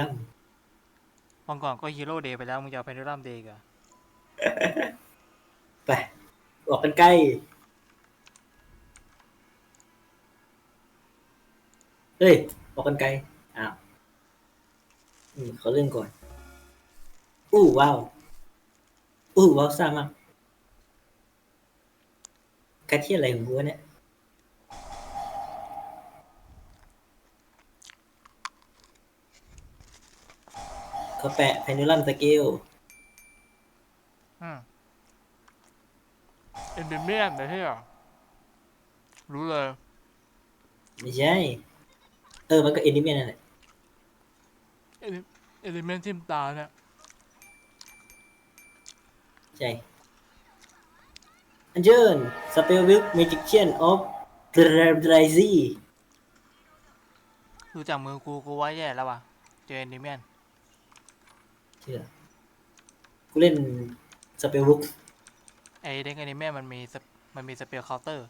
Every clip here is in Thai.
ลัมวันก่อนก็ฮีโร่เดย์ไปแล้วมึงจะเอาแพนดูรัมเดย์กันไปออกกันใกล้เฮ้ยออกกันไกลอ้าวอืมเขาเรื่องก่อน อู้ว้าวอู้ว้าวซ่ามากกระเทียอะไรของกูวะเนี่ย เขาแปะไพนูลัมสเกลอืมเอ็นดิเมียนนะที่อะรู้เลย ไม่ใช่ เออ มันก็เอนิเมะนั่นแหละเอลิเมนทิมตาเนี่ยใช่ อันเจินสเปลวิกเมจิเชียนออฟเดรไซีดูจากมือกูกูไว้แย่แล้วว่ะ เจอเอ็นดิเมียน เชื่อกูเล่นสเปลวุกไอเด็กเอ็นดิเมียนมันมีสเปมันมีสเปลเคาน์เตอร์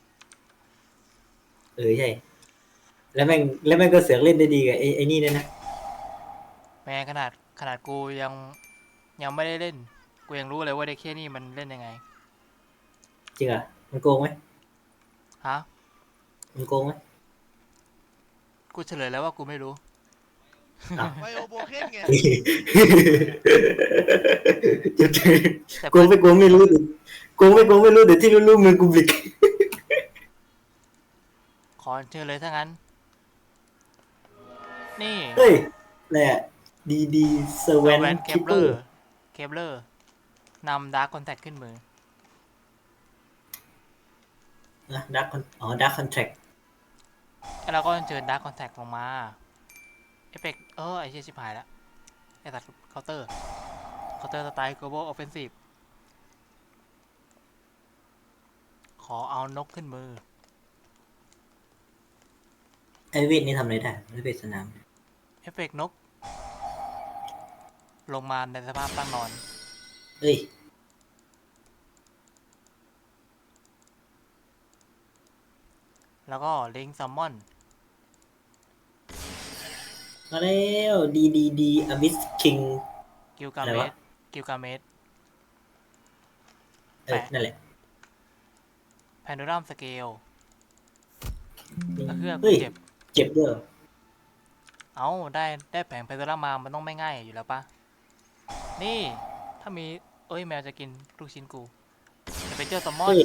เออใช่ แล้วแม่งแล้วแม่งก็เสือกเล่นได้ดีกับไอ้ไอ้นี่ด้วยนะ แม้ขนาดขนาดกูยังยังไม่ได้เล่น กูยังรู้เลยว่าเด็กแค่นี่มันเล่นยังไง จริงอะ มันโกงไหมฮะ มันโกงไหมกูเฉลยแล้วว่ากูไม่รู้อ้าว ไบโอโบเคนไงจุดแต่โกงไม่โกงไม่รู้ดิโกงไม่โกงไม่รู้เดี๋ยวที่รู้ๆมือกูบลิกขอเชิญเลยถ้างั้น นี่เฮ้ยแหละดีดีเซเวนแวนเคคิปปเปเลออร์ ร์เคปเลอร์นำดาร์คคอนแทคขึ้นมือ นะดักคอนอ๋อดักคอนแทคแล้วก็เชิญดาร์คคอนแทคลงมา เอฟเฟกเออไอเชี่ยชิบหายแล้วไอตัดเคาน์เตอร์เคาน์เตอร์สไตล์ global offensive ขอเอานกขึ้นมือ ไอเวทนี่ทำอะไรได้ไม่เป็นสนามเอฟเฟกนก ลงมาในสภาพตั้งนอนเฮ้ยแล้วก็ลิงซัมมอน มาแล้วดีดีดีอบิสคิง กิลกาอะไรเมวะ สกิลกาเมสเออนั่นแหละแพนดูรัมสเกลก็คือกูเฮ้ยเจ็บ เจ็บด้วยเหรอเอาได้ได้แผงเพนดูรัมมา มันต้องไม่ง่ายอยู่แล้วปะนี่ ถ้ามี เอ้ยแมวจะกินลูกชิ้นกูจะไปเจอซัมมอน เฮ้ย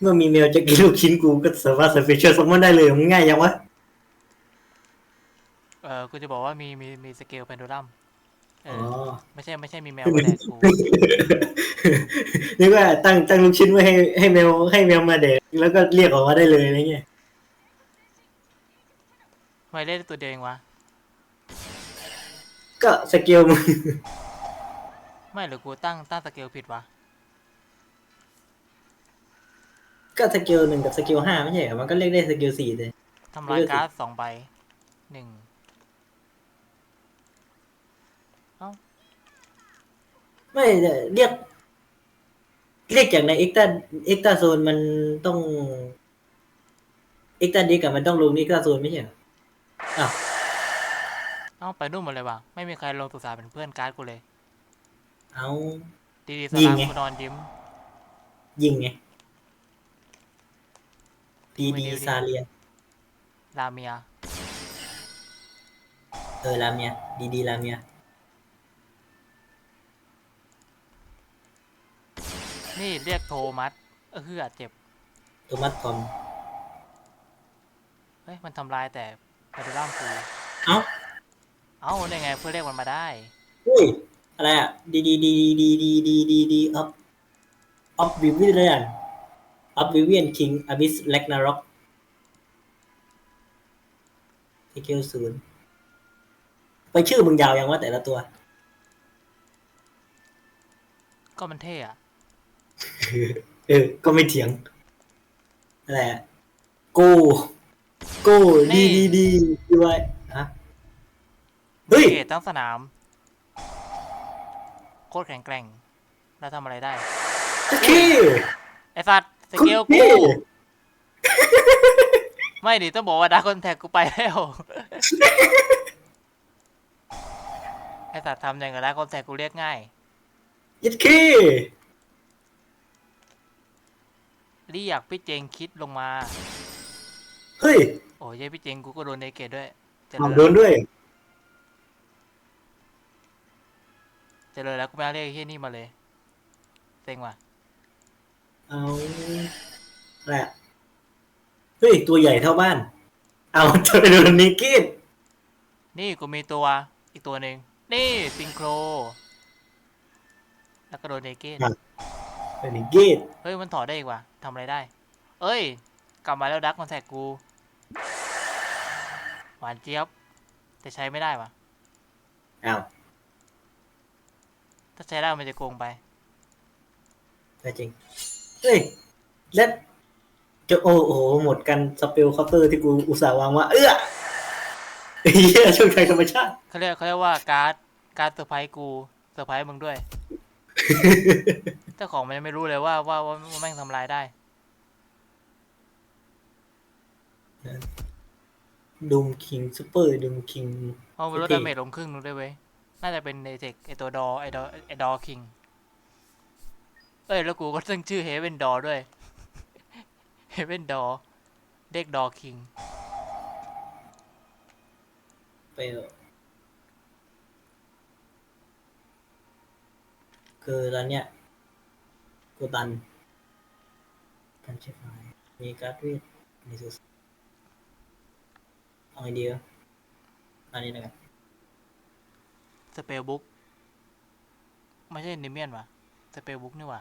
เมื่อมีแมวจะกินลูกชิ้นกูก็สามารถสเปเชียลซัมมอนได้เลยมันง่ายยังวะเออกูจะบอกว่ามีมีมีสเกลเพนดูรัมเออ๋อ อไม่ใช่ไม่ใช่มีแมวมาแดกกูนึกว่าตั้งตั้งลูกชิ้นไว้ให้ให้แมวให้แมวมาเด็กแล้วก็เรียกออกมาได้เลยอะไรเงี้ยทำไมเล่นตัวเดียวเองวะ ก็สเกลมึง ไม่หรือกูตั้งตั้งสเกลผิดวะ ก็สเกลหนึ่งกับสเกลห้าไม่ใช่เหรอมันก็เรียกได้สเกลสี่เลย ทำลายเลือกสิการ์ดสองใบหนึ่ง ไม่เรียก เรียกจากในเอ็กตาเอ็กตาโซนมันต้องเอ็กตาดีกับมันต้องลงเอ็กตาโซนไม่ใช่เหรออ้าวเอ้าไปนู่นหมดเลยว่ะไม่มีใครลงตุสาเป็นเพื่อนการ์ดกูเลย เอา ดีดีสยิงลามไง กูนอนยิ้ม ยิงไงดีไม่ดีดีดิซาเลีย ลาเมีย เออลาเมีย ดีดีลาเมีย นี่เรียกโทมัสเออคืออาจเจ็บ โทมัสทอมเฮ้ย มันทำลายแต่พาราดามกูเอ้าเอ้าได้ไงเพื่อเรียกมันมาได้เฮ้ย อะไรอะ ดีดีดีดีดีดีดีดีอัพอัพวิวิเลียนอัพวิเวียนคิงอบิสแลกนาร็อกสเกลศูนย์ไปชื่อมึงยาวยังว่าแต่ละตัว ก็มันเท่อะ เออ ก็ไม่เถียงอะไรอะโกโกดีดีดีด้วยฮะเฮ้ยเกตทั้งสนาม โคตรแข็งแกร่ง แล้วทำอะไรได้โอเคไอสัตว์สเกลคุณพี่กูไม่ดิต้องบอกว่าดาร์คอนแทคกูไปแล้ว ไอสัตว์ทำอย่างกับร้านคอนแทคกูเรียกง่ายยัดขี้ เรียกพี่เจงคิดลงมา เฮ้ยโอ้ยเย้พี่เจงกูก็โดนในเกตด้วยเจะเอาเลยโดนด้วย เจะเลยแล้วกูไม่เอาเรียกไอ้เฮียนี่มาเลยเซ็งว่ะเอาแหละเฮ้ย ตัวใหญ่เท่าบ้าน เอาจะไปโดนนิกกี้นี่กูมีตัวอีกตัวหนึ่งนี่ซิงโคร แล้วก็โดนเนเกต เป็นนิกกี้เฮ้ยมันถอดได้อีกว่ะทำอะไรได้ เอ้ย กลับมาแล้วดักคอนแทคกูหวานเจี๊ยบ แต่ใช้ไม่ได้ว่ะเอาถ้าใช้ได้มันจะโกงไปแต่จริง เฮ้ย แล้ว จะโอ้โห หมดกันสเปลเคาน์เตอร์ที่กูอุตส่าห์วางว่า เอื้อเฮียช่วยใครธรรมชาติเขาเรียกเขาเรียกว่าการ์ดการ์ดเซอร์ไพรส์กูเซอร์ไพรส์มึงด้วย เจ้าของมันยังไม่รู้เลยว่าว่าว่าว่าแม่งทำลายได้ดุมคิงซูเปอร์ดุมคิงเพราะมันลดโอเคดาเมจลงครึ่งนึงด้วยเว้ย น่าจะเป็นในเทคไอตัวดอไอดอไอดอคิง เอ้ย แล้วกูก็ตั้งชื่อเฮเวนดอด้วยเฮเวนดอเด็กดอคิง ไปเถอะคือตอนเนี้ย กูตันกันใช่ไหมมีการ์ดเวทมีสุดเอาไอเดียอันนี้นะครับสเปลบุ๊กไม่ใช่นิเมียนวะสเปลบุ๊กนี่หว่า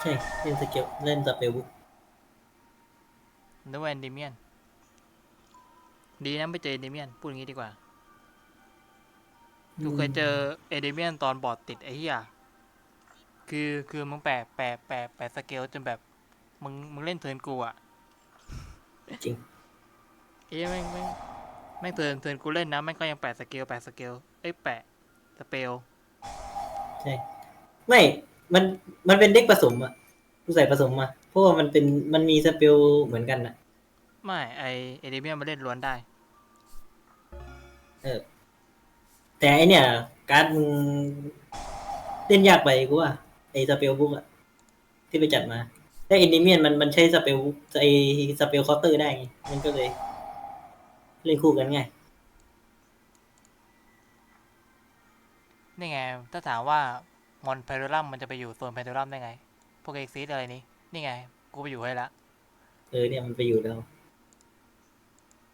ใช่ เล่นสเกลเล่นสเปลบุ๊กนึกว่าแอนดิเมียน ดีนะไม่เจอแอนดิเมียน พูดอย่างงี้ดีกว่า กูเคยเจอเอเดเมียนตอนบอร์ดติดไอ้เหี้ย คือคือมึงแปะแปะแปะแปะสเกลจนแบบมึงมึงเล่นเทิร์นกูอะจริงเอ้ยแม่งแม่งแม่งเทิร์นเทิร์นกูเล่นนะแม่งก็ยังแปะสเกลแปะสเกลเอ้ยแปะสเปลใช่ไม่มันมันเป็นเด็กผสมอะกูใส่ผสมมาเพราะว่ามันเป็นมันมีสเปลเหมือนกันอะไม่ไอเอเดเมียนมาเล่นล้วนได้ เออ แต่ไอเนี่ย การ์ดมึงเล่นยากไปกูว่า ไอสเปลบุ๊กอะที่ไปจัดมาแต่อินดิเมียนมันมันใช้สเปลบุ๊กไอสเปลเคาน์เตอร์ได้ไงมันก็เลย เล่นคู่กันง่ายนี่ไง ถ้าถามว่ามอนเพโดรัมมันจะไปอยู่โซนเพโดรัมได้ไง พวกเอ็กซิสอะไรนี้ นี่ไง กูไปอยู่ให้ละ เออเนี่ยมันไปอยู่แล้ว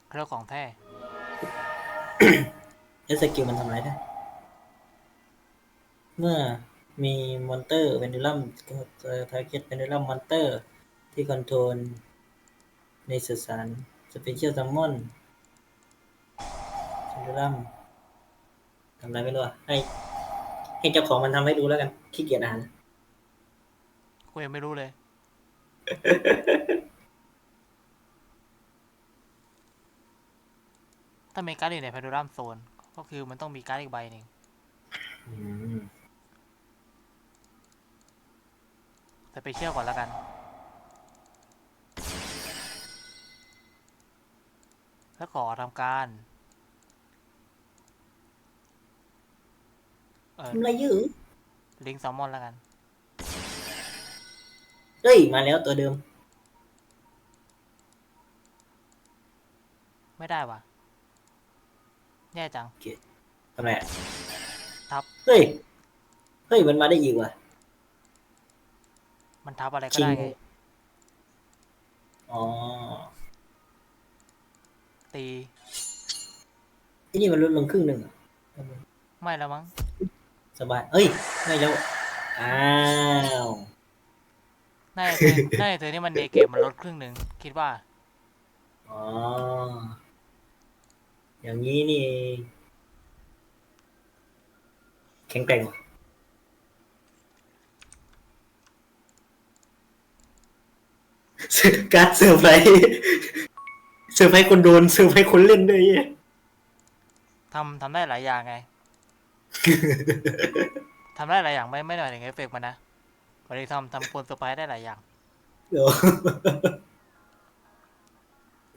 เครื่องของแท้แล้วสกิลมันทำอะไรได้ เมื่อ มีมอนเตอร์เวนดูลัมทาร์เก็ตเวนดูลัมมอนเตอร์ที่คอนโทรลในสสารสเปเชียลซัมมอนเวนดูลัมทำอะไรไม่รู้อะให้ให้เจ้าของมันทำให้ดูแล้วกันขี้เกียจอ่านกูยังไม่รู้เลย ถ้ามีการ์ดอยู่ในเพโดรัมโซน ก็คือมันต้องมีการ์ดอีกใบหนึ่ง อืม แต่ไปเชี่ยวก่อนแล้วกัน แล้วขอทำการเออทำอะไรอยู่ลิงก์แซลมอนแล้วกันเฮ้ย มาแล้วตัวเดิม ไม่ได้วะแย่จังทำไมอะทับ เฮ้ย เฮ้ย มันมาได้อีกว่ะ มันทับอะไรก็จริงได้ไงอ๋อตีไอ้นี่มันลดลงครึ่งหนึ่งอะไม่แล้วมั้งสบายเอ้ยไม่แล้วอ้าวน่าจะเธอน่าจะเธอนี่มันเนเกมมันลดครึ่งหนึ่งคิดว่าอ๋ออย่างนี้นี่เองแข็งแกร่งว่ะ การดเซอร์ไพรส์เซอร์ไพรส์คนโดนเซอร์ไพรส์คนเล่นด้วยเหี้ยทำทำได้หลายอย่างไงทำได้หลายอย่างไม่ไม่หน่อยถึงเอฟเฟกต์มันนะวันนี้ทำทำคนเซอร์ไพรส์ได้หลายอย่างเดี๋ยว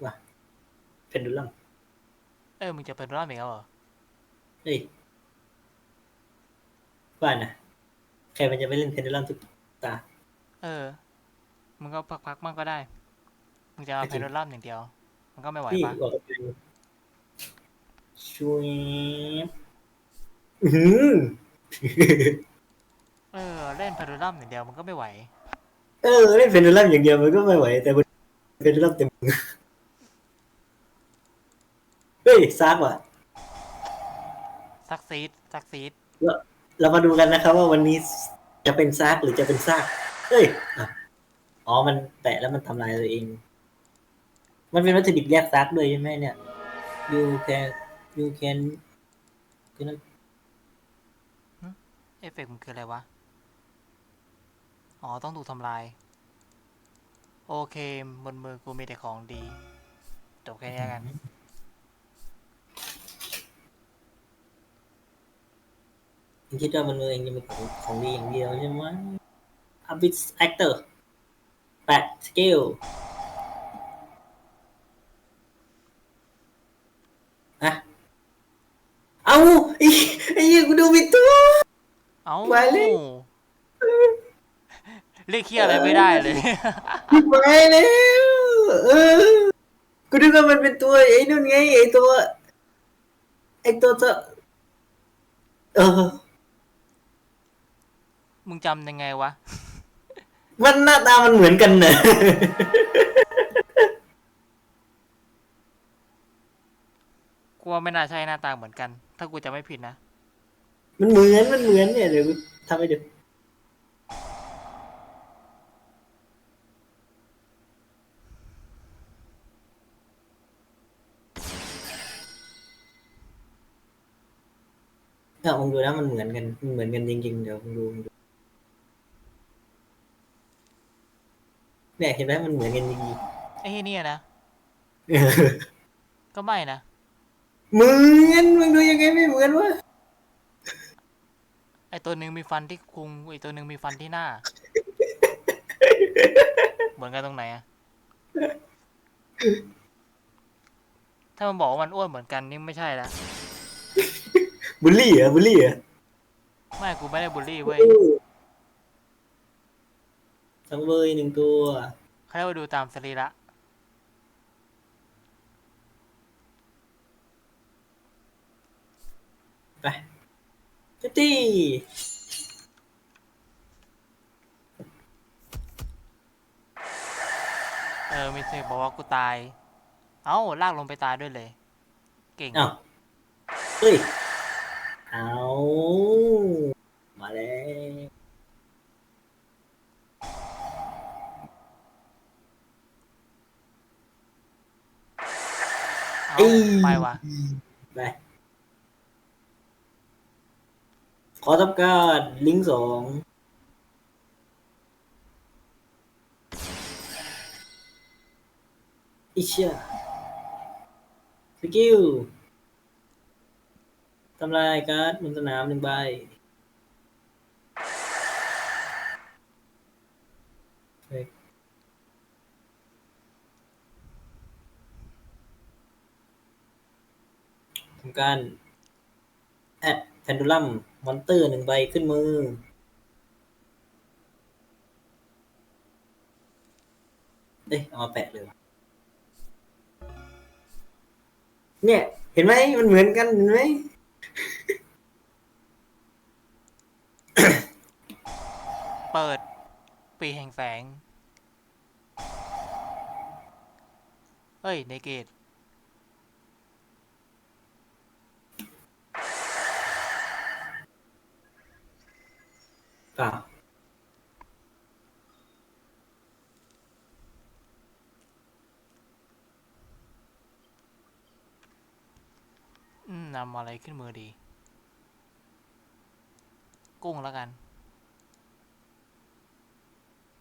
ว่ะเพนดูลัมเออมึงจะเป็นรอบอีกแล้วเหรอเฮ้ยว่านะใครมันจะไปเล่นเพนดูลัมทุกตา เออ มึงก็พักๆมั่งก็ได้ มึงจะเอาก็เพจริงนโดลัมอย่างเดียว มันก็ไม่ไหวพี่ปะบอกเป็นช่วยอื้อหือเออ เล่นเพนโดลัมอย่างเดียวมันก็ไม่ไหว เออเล่นเพนดูลัมอย่างเดียวมันก็ไม่ไหว แต่บนเพนดูลัมเต็มมือเฮ้ยซากว่ะ ซักซีดซักซีดเรามาดูกันนะครับว่าวันนี้จะเป็นซากหรือจะเป็นซาก เฮ้ยอะ อ๋อ มันแตะแล้วมันทำลายตัวเอง มันเป็นวัตถุดิบแยกซากด้วยใช่ไหมเนี่ย you can you can คือนั่นเอฟเฟกต์มันคืออะไรวะ อ๋อ ต้องถูกทำลาย โอเค บนมือกูมีแต่ของดี จบแค่นี้แล้วกันคุณคิดว่ามันเองจะเป็นของของดีอย่างเดียวใช่ไหม a b i t actor แป ดสกิลอะเอาไอ้ไอ้เหี้ยกูดูผิดตัว เอ้าไปเลย เรียกเคียอะไรไม่ได้เลย ผิดไปแล้วเออกูดูว่ามันเป็นตัวไอ้นู่นไงไอ้ตัวไอ้ตัวตัวเออ มึงจำยังไงวะ มันหน้าตามันเหมือนกันเนอะกูว่าไม่น่าใช่หน้าตาเหมือนกัน ถ้ากูจะไม่ผิดนะ มันเหมือนมันเหมือนเนี่ยเดี๋ยวกูทำให้ดูถ้ามึงดูนะมันเหมือนกันมันเหมือนกันจริงๆเดี๋ยวมึงดูมึงดู เนี่ยเห็นไหมมันเหมือนกันจริงไอ้เหี้ยเนี่ยนะๆก็ไม่นะ เหมือนมึงดูยังไงไม่เหมือนวะไอตัวหนึ่งมีฟันที่คุงไอตัวหนึ่งมีฟันที่หน้า เหมือนกันตรงไหนอะถ้ามันบอกว่ามันอ้วนเหมือนกันนี่ไม่ใช่ละบูลลี่เหรอบูลลี่เหรอไม่กูไม่ได้บูลลี่เว้ย สังเบยหนึ่งตัวเขาเรียกว่าดูตามสรีระไปเจตตี้เออมีเธอบอกว่ากูตาย เอ้าลากลงไปตายด้วยเลย เก่ง อ้าวเฮ้ย เอา มาแล้วาไปว่ะไปขอทำการลิงก์สองอิเชียสกิลทำลายการ์ดบนสนามหนึ่งใบ ทำการแอดแพนดูลัมมอนเตอร์หนึ่งใบขึ้นมือ เอ้ยเอามาแปะเลย เนี่ย เห็นไหมมันเหมือนกันเห็นไหม เปิด ปีแห่งแสงเฮ้ย ในเกต เปล่า อืมนำอะไรขึ้นมือดี กุ้งแล้วกัน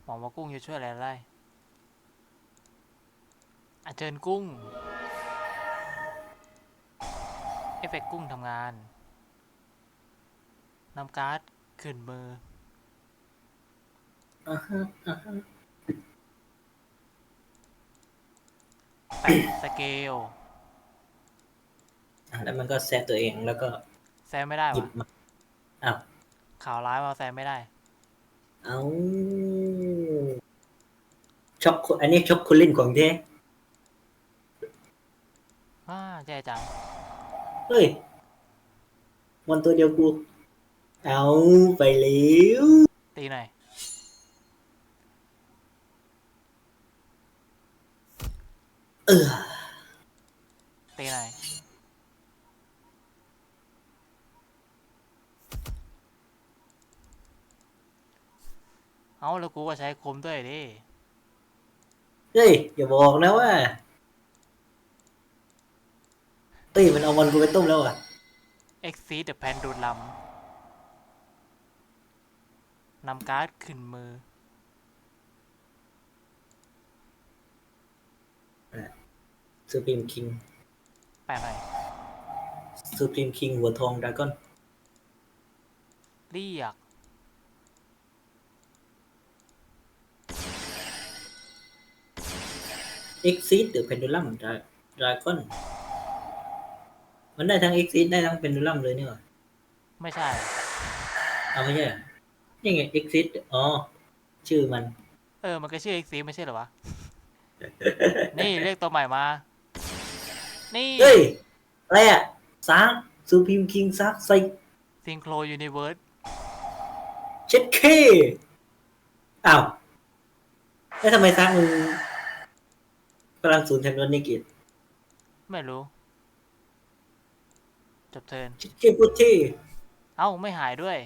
หวังว่ากุ้งจะช่วยอะไรได้อาเชิญกุ้ง เอฟเฟกต์กุ้งทำงานนำการ์ดขึ้นมืออ่าฮะอ่าฮะแปะสเกลอะ แล้วมันก็แซะตัวเองแล้วก็แซมไม่ได้หยิบวะมาอ้าวข่าวร้ายมาแซมไม่ได้ เอาช็อกโกอันนี้ช็อกโกแลตของแท้ว้าแย่จัง เฮ้ยวันตัวเดียวกู เอาไปแล้วตีหน่อย เออตีหน่อย เอาแล้วกูก็ใช้คมด้วยดิเฮ้ยอย่าบอกนะว่าเฮ้ยมันเอาวันกูไปต้มแล้วอะ Exceed the Pendulum นำการ์ดขึ้นมือสุพรีมคิงแปลหน่อยสุพรีมคิงหัวทองดราก้อนเรียก เอ็กซิสหรือเพนดูลัมดราก้อนมันได้ทั้งเอ็กซิสได้ทั้งเพนดูลัมเลยเนี่ยว่ะไม่ใช่เอาไม่ใช่เหรอนี่ไงเอ็กซิสอ๋อ ชื่อมัน เออ มันก็ชื่อ Exceed ไม่ใช่เหรอวะ นี่เรียกตัวใหม่มา นี่ เฮ้ย อะไรอะซักสุพรีมคิงซักใส่ Synchro Universe เช็ดเคอ้าวแล้วทำไมซักมึง พลังศูนย์แทนรถนิกิตไม่รู้ จบเทิร์นเช็ดเคพุทธีเอ้าไม่หายด้วย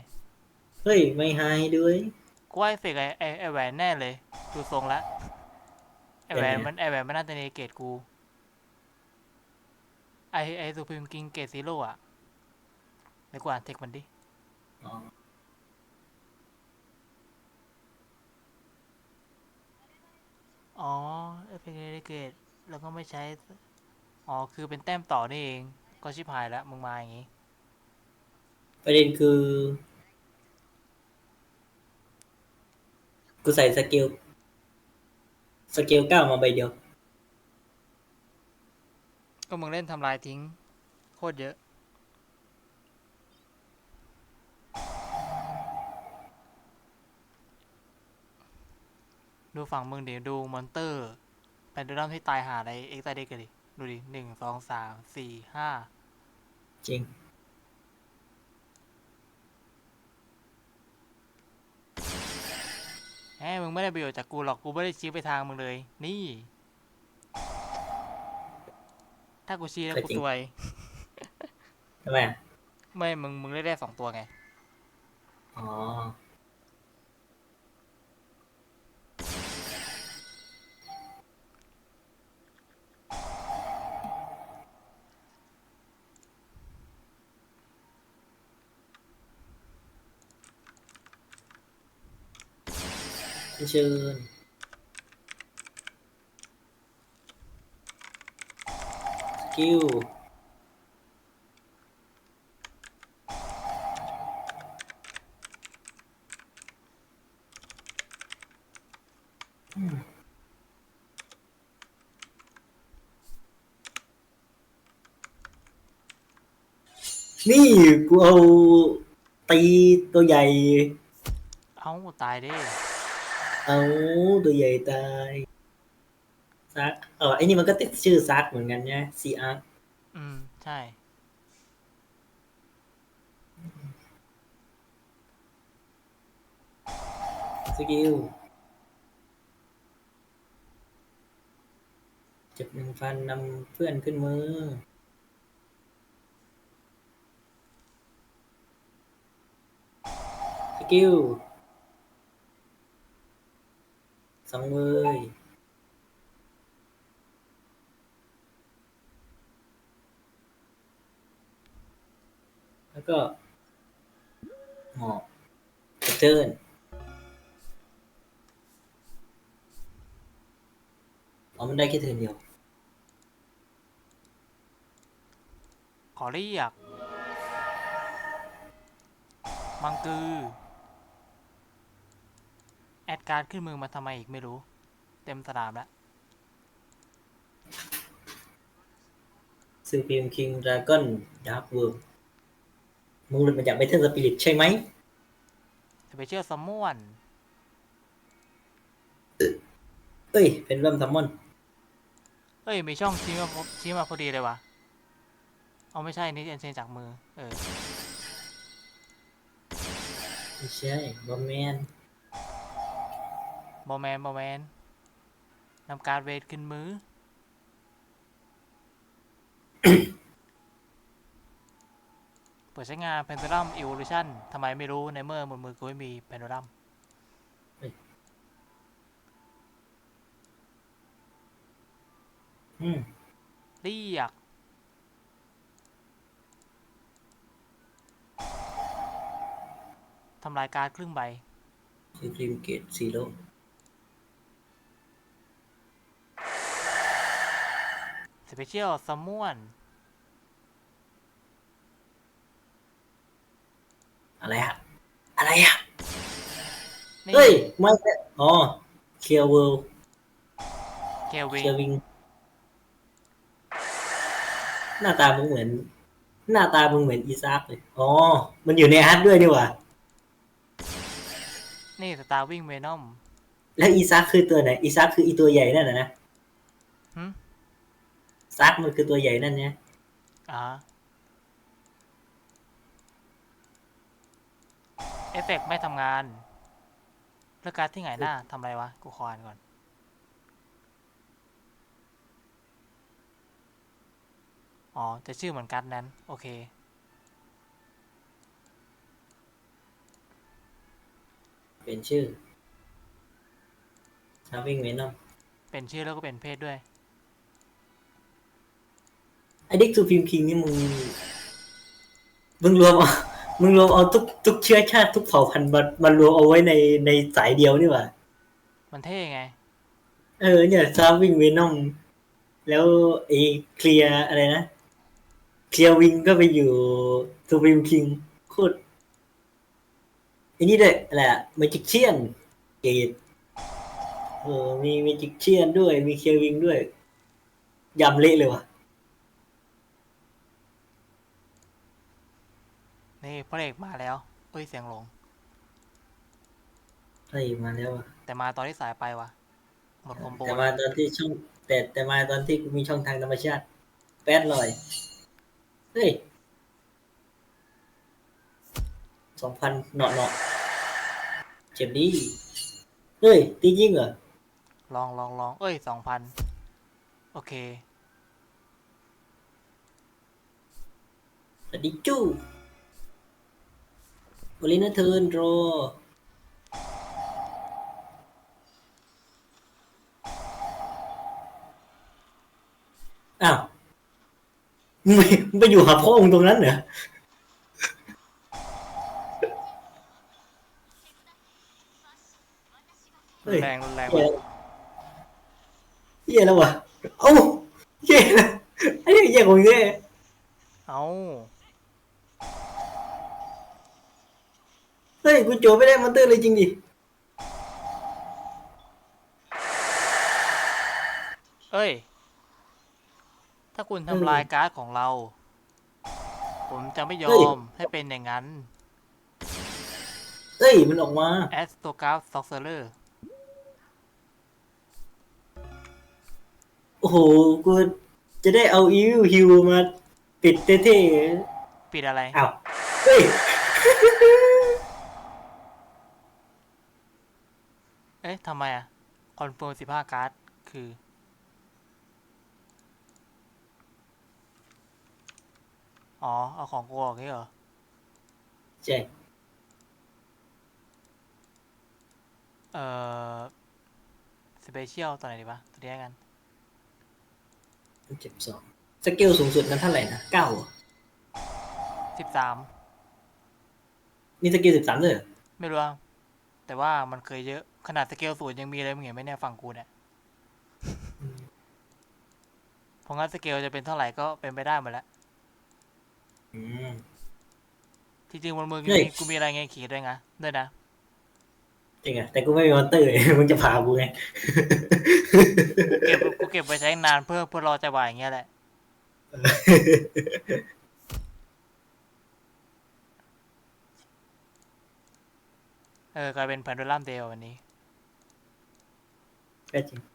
เฮ้ย ไม่หายด้วย กูว่าไอ้เฟกไอ้ไอ้ไอ้แหวนแน่เลยดูทรงแล้วไอ้แหวนเป็นไงมันไอ้แหวนมันน่าจะในเกตกู ไอ้ไอ้ซูพิมกิงเกตซีโร่อะเดี๋ยวกูอ่านเทคมันดิ อ๋อ อ๋อไอ้เฟกในเกตแล้วก็ไม่ใช้ อ๋อ คือเป็นแต้มต่อนี่เอง ก็ชิบหายแล้ว มึงมาอย่างงี้ ประเด็นคือ กูใส่สกิลสกิลเก้ามาใบเดียว ก็มึงเล่นทำลายทิ้ง โคตรเยอะ ดูฝั่งมึงเดี๋ยวดูมอนเตอร์แพนดูรัมที่ตายหาอะไรเอ็กซ์ตาเด็กกันดิ ดูดิหนึ่งสองสามสี่ห้าจริง แหมมึงไม่ได้ประโยชน์จากกูหรอก กูไม่ได้ชี้ไปทางมึงเลย นี่ ถ้ากูชี้แล้วก็กูจริง ซวย ทำไมอะไม่ มึง มึงได้ได้สองตัวไง อ๋อ เชิญสกิลนี่กูเอาตีตัวใหญ่ เอ้าตายดิ เอาตัวใหญ่ตายซักเออไอ้นี่มันก็ติดชื่อซักเหมือนกันเนี่ยซีอาร์อืม ใช่ สกิลเจ็บหนึ่งพันนำเพื่อนขึ้นมือ สกิล สองมือแล้วก็หมอบกระเทินอ๋อมันได้แค่เทิร์นเดียว ขอเรียกมังกือ แอดการ์ดขึ้นมือมาทำไมอีกไม่รู้ เต็มสนามแล้วซูพิมคิงดราก้อนดาร์กเวิร์มึงหลุดมาจากเมทัลสปิริตใช่ไหมสเปเชียลซัมมอนเอ้ย เป็นเริ่มซัมมอนเอ้ย มีช่องชี้มาพบชี้มาพอดีเลยวะเอาไม่ใช่นี่เอ็นเซนจากมือ เออ ไม่ใช่บอมแมน บอแมนบอแมนนำการดเวทขึ้นมือ เปิดใช้งาน Pendulum Evolution ทำไมไม่รู้ในเมื่อบนมือกูไม่มี Pendulum อืมเรียกทำลายการดครึ่งใบคือครีมเกตซีโร่ Special Summon อะไรอะอะไรอะนี่เฮ้ย ไม่ใช่อ๋อเคียวเวิลด์เควิเคียววิง หน้าตามึงเหมือน หน้าตามึงเหมือนอีซากเลย อ๋อ มันอยู่ในอาร์ตด้วยนี่หว่า นี่สตาร์วิ่งเวนอมแล้วอีซักคือตัวไหน อีซักคืออีตัวใหญ่นั่นนะนะหึ ซักมันคือตัวใหญ่นั่นเนี่ยอ่าเอฟเฟกไม่ทำงานเลือกการดที่ไหนหน้าทำอะไรวะ กูคออ่านก่อน อ๋อ จะชื่อเหมือนการ์ดนั้น โอเค เป็นชื่อซาวิ่งเวนอมเป็นชื่อแล้วก็เป็นเพศด้วย ไอ้ดิกทูฟิล์มคิงนี่มึงมึงรวมเอามึงรวมเอาทุกทุกเชื้อชาติทุกเผ่าพันธุ์มามารวมเอาไว้ในในสายเดียวนี่หว่ามันเท่ไง เออเนี่ยซาวิ่งเวนอมแล้วไอ้เคลียอะไรนะเคลียวิงก็ไปอยู่ทูฟิล์มคิงโคตรไอ้นี่ด้วยอะไรอะมาจิกเชียนเกตเออมีมีจิกเชียนด้วย มีเคลียวิงด้วยยำเละเลยว่ะ นี่พระเอกมาแล้วเอ้ยเสียงหลง เฮ้ยมาแล้วอะแต่มาตอนที่สายไปวะหมดคอมโบแต่มาตอนที่ช่องแต่แต่มาตอนที่มีช่องทางธรรมชาติ แปดลอย เฮ้ยสองพันเนาะเนาะเจ็บดีเฮ้ยตียิงเหรอลองลองลองเอ้ยสองพันโอเคสวัสดีจู้ วลินาเทิร์นโรอ้าวมึงไปมึงไปอยู่หาพ่อองค์ตรงนั้นเหรอเฮ้ยแรงรุนแรงเหี้ยเหี้ยแล้ววะเอ้าเหี้ยแล้วไอ้เหี้ยเหี้ยของเหี้ยเอา เฮ้ยกูโจไม่ได้มอนเตอร์เลยจริงดิ เอ้ย ถ้าคุณทำลายการ์ดของเรา ผมจะไม่ยอมให้เป็นอย่างนั้น เฮ้ยมันออกมา แอสโตกราฟซ็อกเซอร์โอ้โหกูจะได้เอาอีวิวฮิวมาปิดเท่ปิดอะไร ๆอ้าวเฮ้ย เอ๊ะทำไมอะคอนเฟิร์มสิบห้าการ์ด คือ อ๋อ เอาของกูออกนี่เหรอ ใช่ เอ่อ สเปเชียลตัวไหนดีวะตัวนี้แล้วกัน เจ็บสองสเกลสูงสุดนั้นเท่าไหร่นะเก้าเหรอสิบสามนี่สเกลสิบสามเลยเหรอไม่รู้อะแต่ว่ามันเคยเยอะ ขนาดสเกลศูนย์ยังมีเลยมึงเห็นไหมเนี่ยฝั่งกูเนี่ยเพราะงั้นสเกลจะเป็นเท่าไหร่ก็เป็นไปได้หมดแล้วอืม ที่จริงบนมือกูเฮ้ยมีกูมีอะไรไงขีดด้วยนะด้วยนะจริงอะแต่กูไม่มีมอนเตอร์มึงจะพากูไงเก็บกูเก็บไว้ใช้นานเพื่อเพื่อรอจังหวะอย่างเงี้ยแหละเเออกลายเป็นพันธุลัมเดลวันนี้ ก็จริง